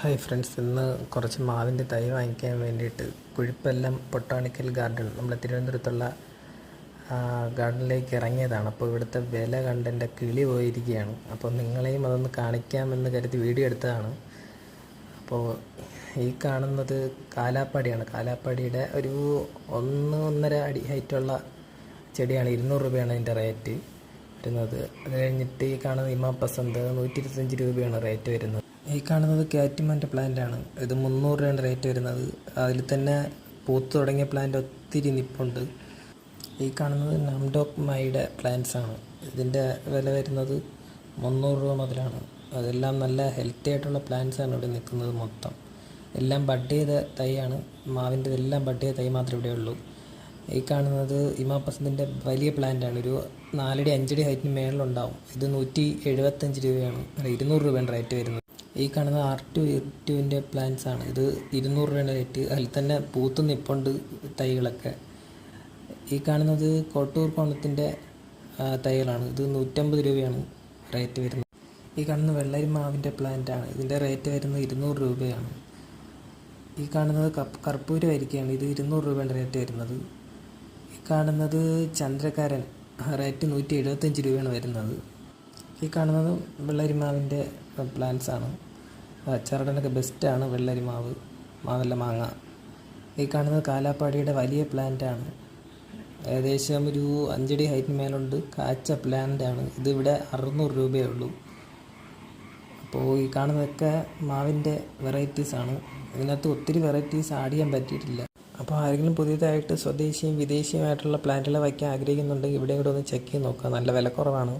Hi friends ഇന്ന് കുറച്ച് മാവിന്റെ തൈ വാങ്ങിക്കാൻ വേണ്ടിയിട്ട് കുഴിപ്പെല്ലാം പൊട്ടാണിക്കൽ ഗാർഡൻ നമ്മുടെ തിരുവനന്തപുരത്തുള്ള ഗാർഡനിലേക്ക് ഇറങ്ങിയതാണ്. അപ്പോൾ ഇവിടുത്തെ വില കണ്ട് എന്റെ കിളി പോയിരിക്കുകയാണ്. അപ്പോൾ നിങ്ങളെയും അതൊന്ന് കാണിക്കാമെന്ന് കരുതി വീഡിയോ എടുത്തതാണ്. അപ്പോൾ ഈ കാണുന്നത് കാലാപ്പാടിയാണ്. കാലാപ്പാടിയുടെ ഒരു ഒന്ന് ഒന്നര അടി ഹൈറ്റുള്ള ചെടിയാണ്. ഇരുന്നൂറ് രൂപയാണ് അതിന്റെ റേറ്റ് വരുന്നത്. അത് കഴിഞ്ഞിട്ട് ഈ കാണുന്ന ഇമാ പസന്ത് നൂറ്റി ഇരുപത്തഞ്ച് രൂപയാണ് റേറ്റ് വരുന്നത്. ഈ കാണുന്നത് കാറ്റിമാന്റെ പ്ലാന്റ് ആണ്. ഇത് മുന്നൂറ് രൂപയാണ് റേറ്റ് വരുന്നത്. അതിൽ തന്നെ പൂത്ത് തുടങ്ങിയ പ്ലാന്റ് ഒത്തിരി നിപ്പുണ്ട്. ഈ കാണുന്നത് നംഡോക് മൈയുടെ പ്ലാന്റ്സ് ആണ്. ഇതിന്റെ വില വരുന്നത് മുന്നൂറ് രൂപ മുതലാണ്. അതെല്ലാം നല്ല ഹെൽത്തി ആയിട്ടുള്ള പ്ലാന്റ്സ് ആണ് ഇവിടെ നിൽക്കുന്നത് മൊത്തം. എല്ലാം ബഡ് ചെയ്ത തൈയാണ്. മാവിന്റെ എല്ലാം ബഡ് ചെയ്ത തൈ മാത്രമേ ഇവിടെ ഉള്ളൂ. ഈ കാണുന്നത് ഇമാപ്പസത്തിന്റെ വലിയ പ്ലാന്റ് ആണ്. ഒരു നാലടി അഞ്ചടി ഹൈറ്റിന് മേളിലുണ്ടാവും. ഇത് നൂറ്റി എഴുപത്തഞ്ച് രൂപയാണ്. ഇരുന്നൂറ് രൂപയാണ് റേറ്റ് വരുന്നത്. ഈ കാണുന്ന ആർ ടു ടുവിന്റെ പ്ലാന്റ്സ് ആണ്. ഇത് ഇരുന്നൂറ് രൂപയാണ് റേറ്റ് അതിൽ തന്നെ പൂത്ത് നിപ്പുണ്ട് തൈകളൊക്കെ. ഈ കാണുന്നത് കോട്ടൂർ കോണത്തിന്റെ തൈകളാണ്. ഇത് നൂറ്റമ്പത് രൂപയാണ് റേറ്റ് വരുന്നത്. ഈ കാണുന്ന വെള്ളരി മാവിന്റെ പ്ലാന്റ് ആണ്. ഇതിന്റെ റേറ്റ് വരുന്നത് ഇരുന്നൂറ് രൂപയാണ്. ഈ കാണുന്നത് കപ്പ് കർപ്പൂര വരിക്കയാണ് ഇത് ഇരുന്നൂറ് രൂപയാണ് റേറ്റ് വരുന്നത്. ഈ കാണുന്നത് ചന്ദ്രക്കാരൻ റേറ്റ് നൂറ്റി എഴുപത്തഞ്ച് രൂപയാണ് വരുന്നത്. ഈ കാണുന്നത് വെള്ളരിമാവിന്റെ പ്ലാന്റ്സ് ആണ്. അച്ചാറിടാനൊക്കെ ബെസ്റ്റാണ് വെള്ളരിമാവ് മാവല്ല മാങ്ങ. ഈ കാണുന്നത് കാലാപ്പാടിയുടെ വലിയ പ്ലാന്റാണ് ഏകദേശം ഒരു അഞ്ചടി ഹൈറ്റിന് മേലുണ്ട്. കാച്ച പ്ലാന്റാണ് ഇതിവിടെ അറുന്നൂറ് രൂപയേ ഉള്ളൂ അപ്പോൾ ഈ കാണുന്നതൊക്കെ മാവിന്റെ വെറൈറ്റീസാണ് ഇതിനകത്ത് ഒത്തിരി വെറൈറ്റീസ് ആഡ് ചെയ്യാൻ പറ്റിയിട്ടില്ല. അപ്പോൾ ആരെങ്കിലും പുതിയതായിട്ട് സ്വദേശിയും വിദേശിയുമായിട്ടുള്ള പ്ലാന്റുകൾ വയ്ക്കാൻ ആഗ്രഹിക്കുന്നുണ്ടെങ്കിൽ ഇവിടെ കൂടെ ഒന്ന് ചെക്ക് ചെയ്ത് നോക്കുക. നല്ല വില കുറവാണ്.